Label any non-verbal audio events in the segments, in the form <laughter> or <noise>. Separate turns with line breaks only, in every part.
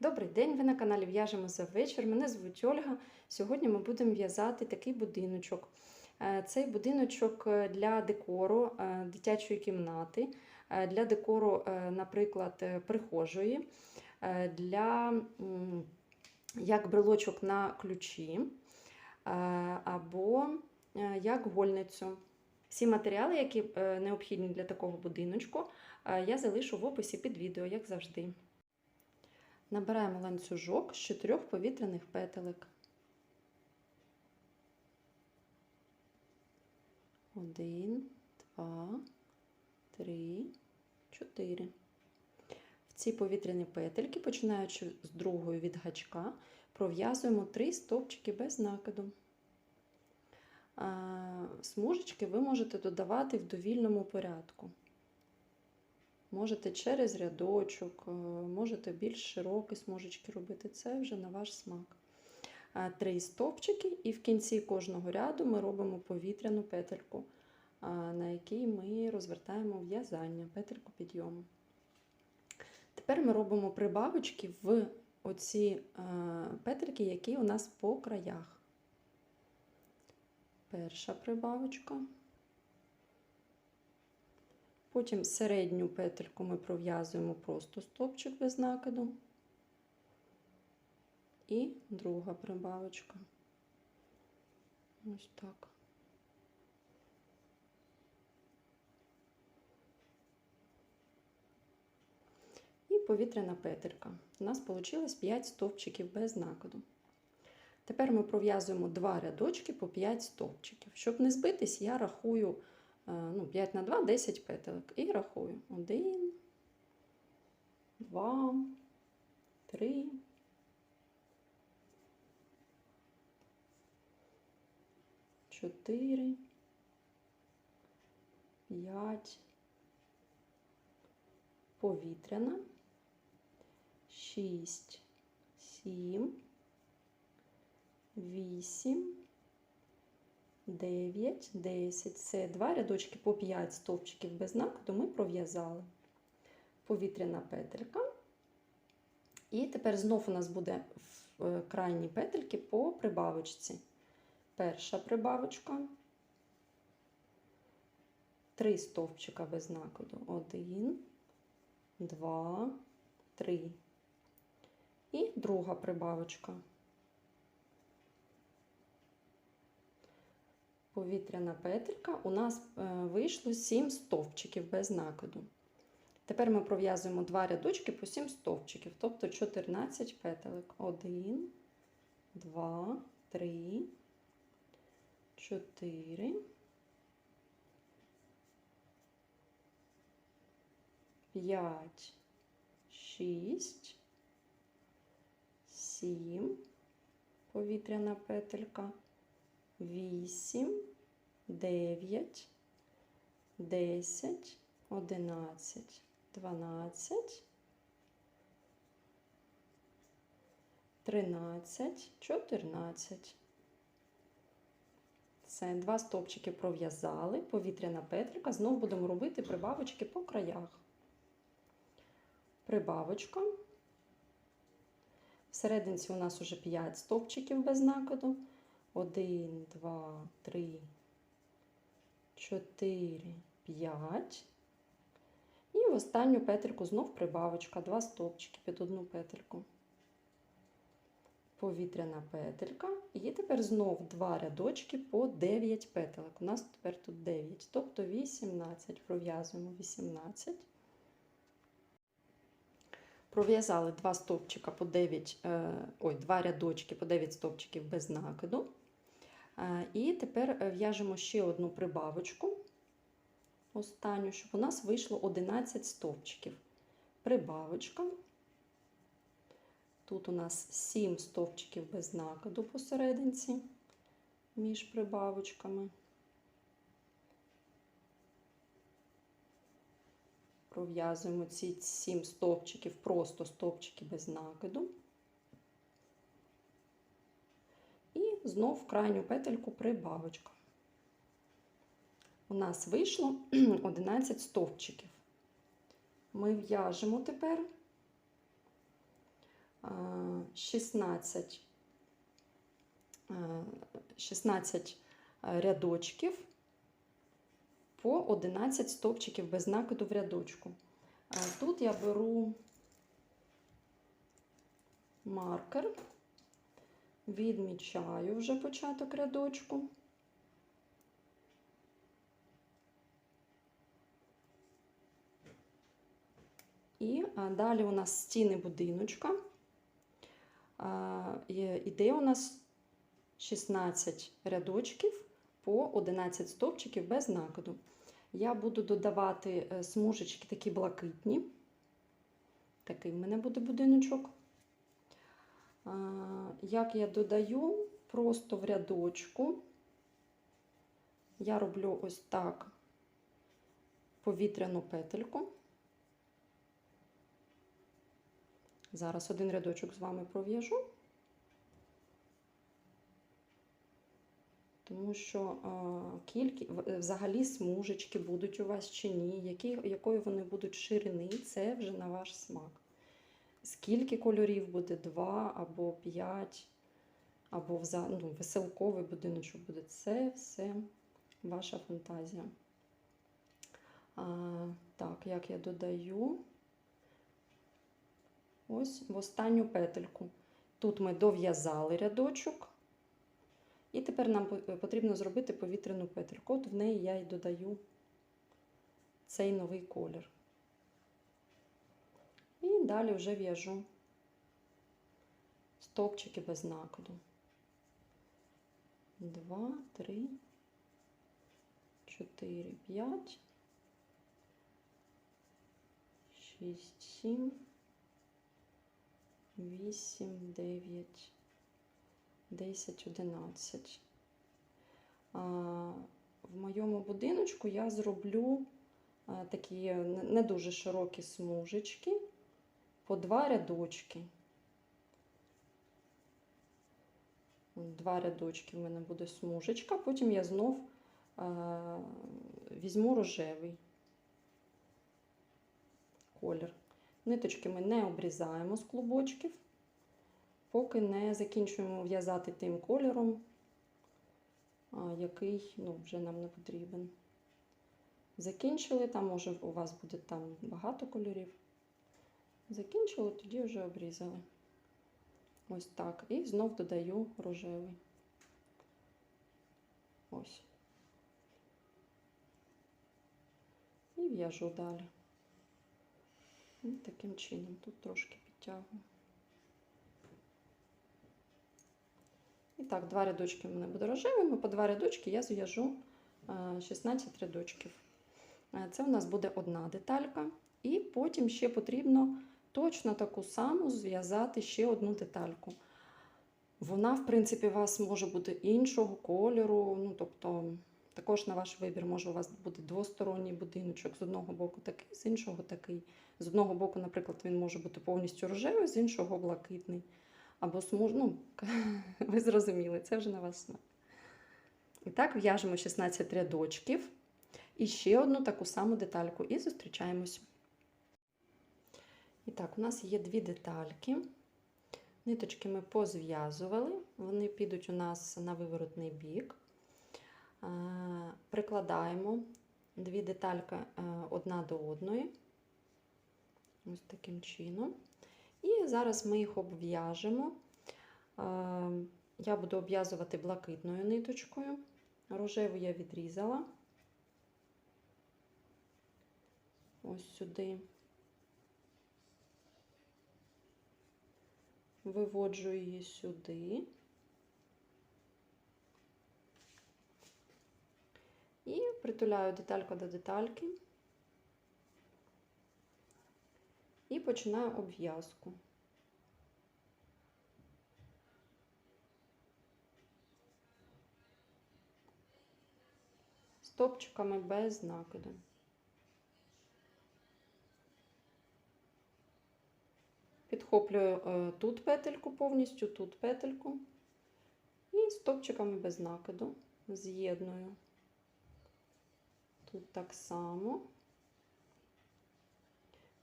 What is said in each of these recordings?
Добрий день, ви на каналі В'яжемо за вечір. Мене звуть Ольга. Сьогодні ми будемо в'язати такий будиночок. Е, Цей будиночок е, для декору е, дитячої кімнати, для декору, наприклад, прихожої, для як брелочок на ключі або як гольницю. Всі матеріали, які необхідні для такого будиночку, я залишу в описі під відео, як завжди. Набираємо ланцюжок з чотирьох повітряних петелек. Один, два, три, чотири. В ці повітряні петельки, починаючи з другої від гачка, пров'язуємо три стовпчики без накиду. Смужечки ви можете додавати в довільному порядку. Можете через рядочок, е, можете більш широкі смужечки робити, це вже на ваш смак. Три стовпчики, і в кінці кожного ряду ми робимо повітряну петельку, на якій ми розвертаємо в'язання, петельку підйому. Тепер ми робимо прибавочки в оці е, петельки, які у нас по краях. Перша прибавочка. Потім середню петельку ми пров'язуємо просто стопчик без накиду. І друга прибавочка. Ось так. І повітряна петелька. У нас вийшло 5 стовпчиків без накиду. Тепер ми пров'язуємо два рядочки по 5 стовпчиків. Щоб не збитись, я рахую ну, 5 на 2, 10 петелек. І рахую. 1, 2, 3, 4, 5, повітряна, 6, 7, 8, 9, 10. Це два рядочки по 5 стовпчиків без накиду ми пров'язали. Повітряна петелька. І тепер знов у нас буде в е, крайній петельки по прибавочці. Перша прибавочка. Три стовпчика без накиду. Один, два, три. І друга прибавочка. Повітряна петелька, у нас е, вийшло 7 стовпчиків без накиду. Тепер ми пров'язуємо два рядочки по 7 стовпчиків, тобто 14 петелек. 1, 2, 3, 4, 5, 6, 7, повітряна петелька. 8, 9, 10, 11, 12, 13, 14. Це два стовпчики пров'язали, повітряна петелька. Знову будемо робити прибавочки по краях. Прибавочка. Всерединці у нас уже 5 стовпчиків без накиду. 1, 2, 3, 4, 5. І в останню петельку знов прибавочка, два стовпчики під одну петельку. Повітряна петелька. І тепер знов два рядочки по 9 петелек. У нас тепер тут 9, тобто 18. Пров'язуємо 18. Пров'язали два стовпчика по 9, ой, два рядочки по 9 стовпчиків без накиду. І тепер в'яжемо ще одну прибавочку, останню, щоб у нас вийшло 11 стовпчиків. Прибавочка. Тут у нас 7 стовпчиків без накиду посерединці між прибавочками. Пров'язуємо ці 7 стовпчиків, просто стовпчики без накиду. Знов крайню петельку прибавочка. У нас вийшло <clears throat> 11 стовпчиків. Ми в'яжемо тепер е, 16, е, 16 рядочків по 11 стовпчиків без накиду в рядочку. Е, Тут я беру маркер, відмічаю вже початок рядочку. І далі у нас стіни будиночка. Іде у нас 16 рядочків по 11 стовпчиків без накиду. Я буду додавати е, смужечки такі блакитні. Такий в мене буде будиночок. Як я додаю, просто в рядочку я роблю ось так повітряну петельку. Зараз один рядочок з вами пров'яжу, тому що кількі, взагалі смужечки будуть у вас чи ні, які, якої вони будуть ширини, це вже на ваш смак. Скільки кольорів буде, два або п'ять, або вза, ну, веселковий будиночок буде. Це все ваша фантазія. А, Так, як я додаю ось в останню петельку. Тут ми дов'язали рядочок, і тепер нам потрібно зробити повітряну петельку. От в неї я і додаю цей новий колір. Далі вже в'яжу стовпчики без накиду. Два, три, чотири, п'ять, шість, сім. 8, 9, 10, 11. А, в моєму будиночку я зроблю такі не дуже широкі смужечки по два рядочки. Два рядочки в мене буде смужечка, потім я знов а, візьму рожевий колір. Ниточки ми не обрізаємо з клубочків, поки не закінчуємо в'язати тим кольором, який ну, вже нам не потрібен. Закінчили, там може у вас буде там багато кольорів. Закінчили, тоді вже обрізали. Ось так. І знов додаю рожевий. Ось. І в'яжу далі. І таким чином тут трошки підтягую. І так, два рядочки в мене буде рожевими, по два рядочки я зв'яжу 16 рядочків. Це у нас буде одна деталька, і потім ще потрібно точно таку саму зв'язати ще одну детальку. Вона, в принципі, у вас може бути іншого кольору, ну, тобто. Також на ваш вибір може у вас бути двосторонній будиночок, з одного боку такий, з іншого такий. З одного боку, наприклад, він може бути повністю рожевий, з іншого блакитний. Або смуж... ну, <laughs> ви зрозуміли, це вже на вас смак. І так, в'яжемо 16 рядочків і ще одну таку саму детальку, і зустрічаємось. І так, у нас є дві детальки. Ниточки ми позв'язували, вони підуть у нас на виворотний бік. Прикладаємо дві детальки одна до одної, ось таким чином. І зараз ми їх обв'яжемо. Я буду обв'язувати блакитною ниточкою. Рожеву я відрізала ось сюди. Виводжу її сюди. І притуляю детальку до детальки і починаю обв'язку. Стопчиками без накиду. Підхоплюю е, тут петельку повністю, тут петельку і стопчиками без накиду з'єдную. Тут так само.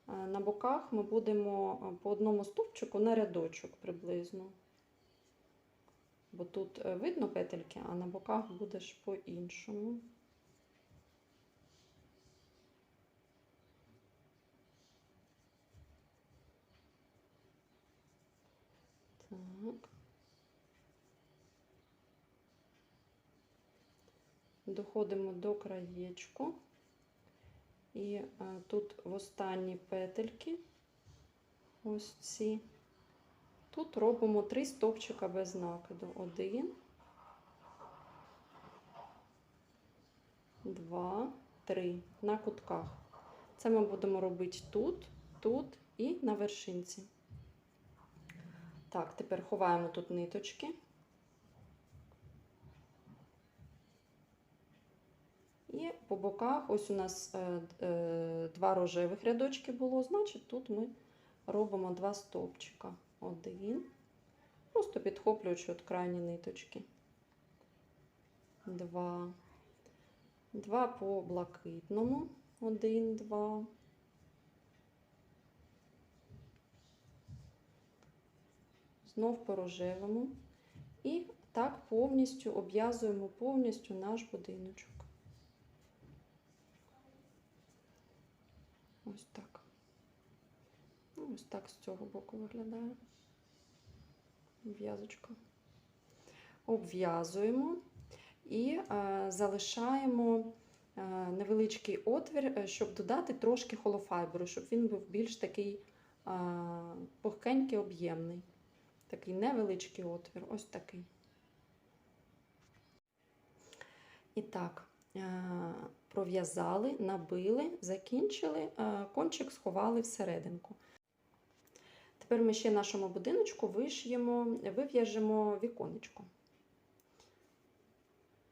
Е, На боках ми будемо е, по одному стовпчику на рядочок приблизно. Бо тут видно петельки, а на боках буде ж по-іншому. Так. Доходимо до краєчку. І е, тут в останні петельки, ось ці, тут робимо три стовпчика без накиду. Один, два, три на кутках. Це ми будемо робити тут, тут і на вершинці. Так, тепер ховаємо тут ниточки. І по боках, ось у нас е, е, два рожевих рядочки було, значить тут ми робимо два стовпчика. Один, просто підхоплюючи от крайні ниточки. Два. Два по блакитному. Один, два. Знов по рожевому. І так повністю обв'язуємо повністю наш будиночок. Ось так. Ну, Ось так з цього боку виглядає в'язочка. Обв'язуємо і е, залишаємо е, невеличкий отвір, е, щоб додати трошки холофайберу, щоб він був більш такий е, пухкенький, об'ємний. Такий невеличкий отвір, ось такий. І так, е, пров'язали, набили, закінчили, е, кончик сховали всерединку. Тепер ми ще нашому будиночку виш'ємо, вив'яжемо віконечко.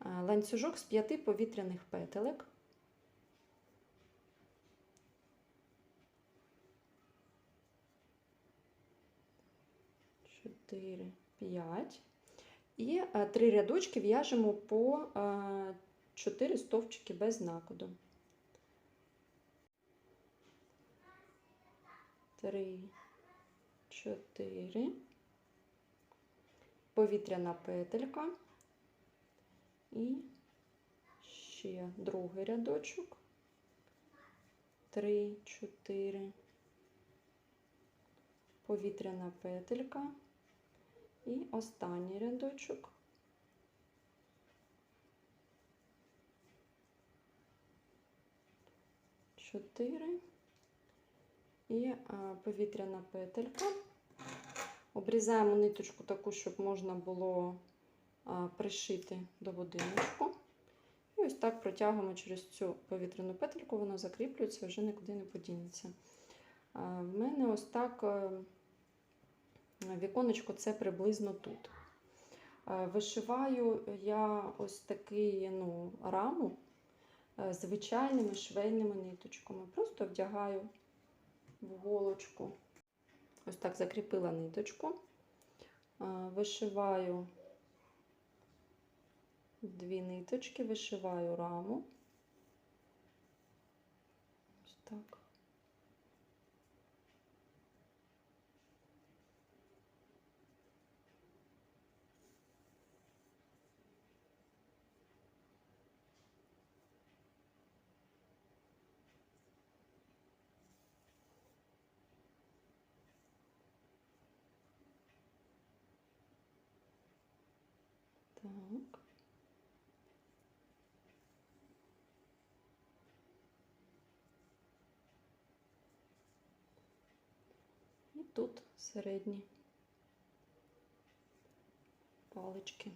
Е, Ланцюжок з п'яти повітряних петелек. Чотири, п'ять. І е, три рядочки в'яжемо по е, 4 стовпчики без накиду. 3, 4, повітряна петелька і ще другий рядочок. 3, 4, повітряна петелька і останній рядочок. Чотири і повітряна петелька. Обрізаємо ниточку таку, щоб можна було пришити до будиночку. І ось так протягуємо через цю повітряну петельку, воно закріплюється, вже нікуди не подінеться. А, в мене ось так е, віконечко це приблизно тут. Е, Вишиваю я ось такий ну, раму е, звичайними швейними ниточками. Просто вдягаю в голочку. Ось так закріпила ниточку. Е, Вишиваю дві ниточки, вишиваю раму. Ось так. Так. І тут середні палички.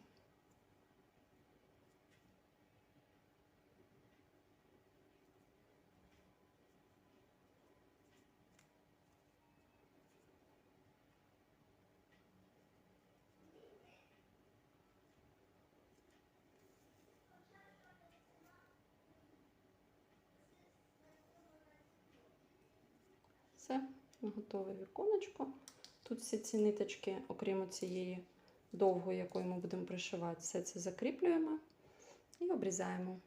Все, готове віконечко. Тут всі ці ниточки, окрім цієї довгої, якою ми будемо пришивати, все це закріплюємо і обрізаємо.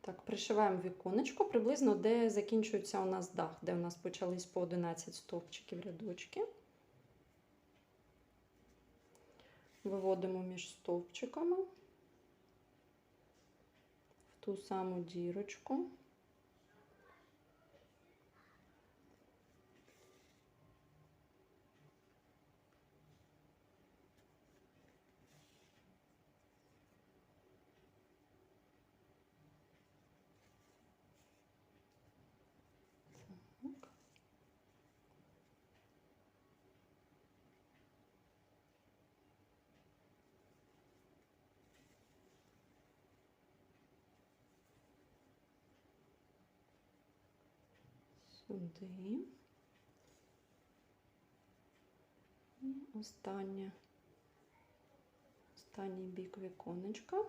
Так, пришиваємо віконечко приблизно, де закінчується у нас дах, де у нас почались по 11 стовпчиків рядочки. Виводимо між стовпчиками в ту саму дірочку. Сюди. І останнє. Останній бік віконечка.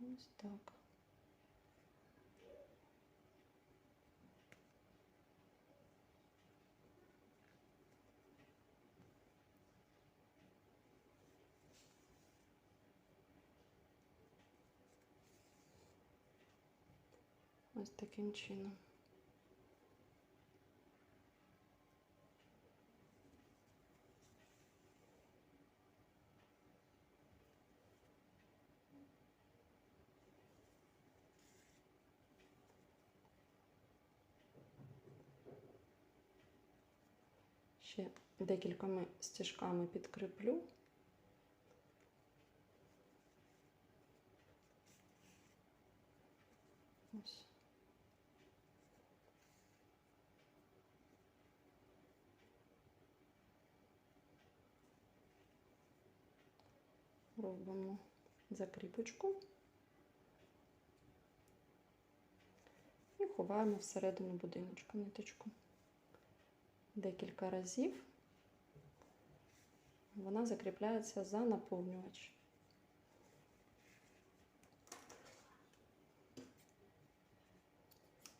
Ось так. Ось таким чином. Ще декількома стежками підкріплю. Ось. Робимо закріпочку і ховаємо всередину будиночка ниточку. Декілька разів вона закріпляється за наповнювач.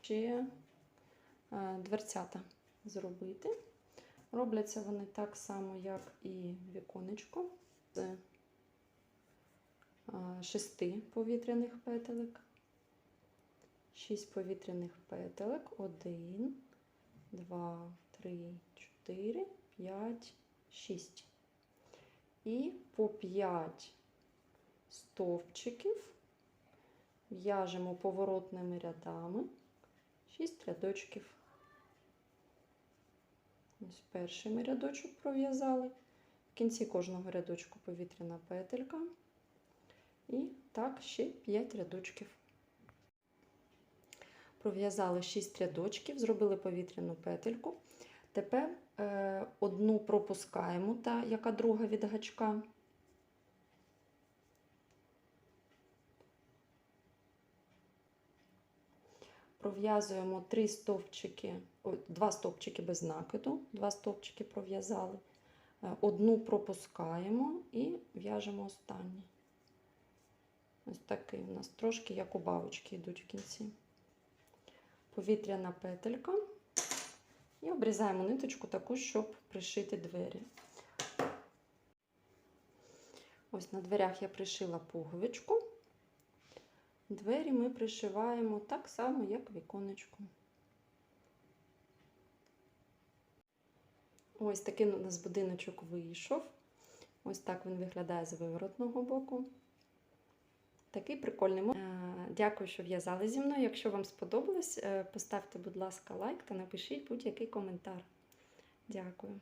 Ще е, дверцята зробити. Робляться вони так само, як і віконечко шести повітряних петелек. Шість повітряних петелек. Один, два, три, чотири, п'ять, шість. І по п'ять стовпчиків в'яжемо поворотними рядами. 6 рядочків. Ось перший ми рядочок пров'язали. В кінці кожного рядочку повітряна петелька. І так ще 5 рядочків. Пров'язали 6 рядочків, зробили повітряну петельку. Тепер е, одну пропускаємо, та, яка друга від гачка. пров'язуємо три стовпчики, о, два стовпчики без накиду, два стовпчики пров'язали, е, одну пропускаємо і в'яжемо останній. Ось такий у нас трошки як у бабочки йдуть в кінці. Повітряна петелька. І обрізаємо ниточку таку, щоб пришити двері. Ось на дверях я пришила пуговичку. Двері ми пришиваємо так само, як віконечко. Ось такий у нас будиночок вийшов. Ось так він виглядає з виворотного боку. Такий прикольний. момент. Дякую, що в'язали зі мною. Якщо вам сподобалось, е, поставте, будь ласка, лайк та напишіть будь-який коментар. Дякую.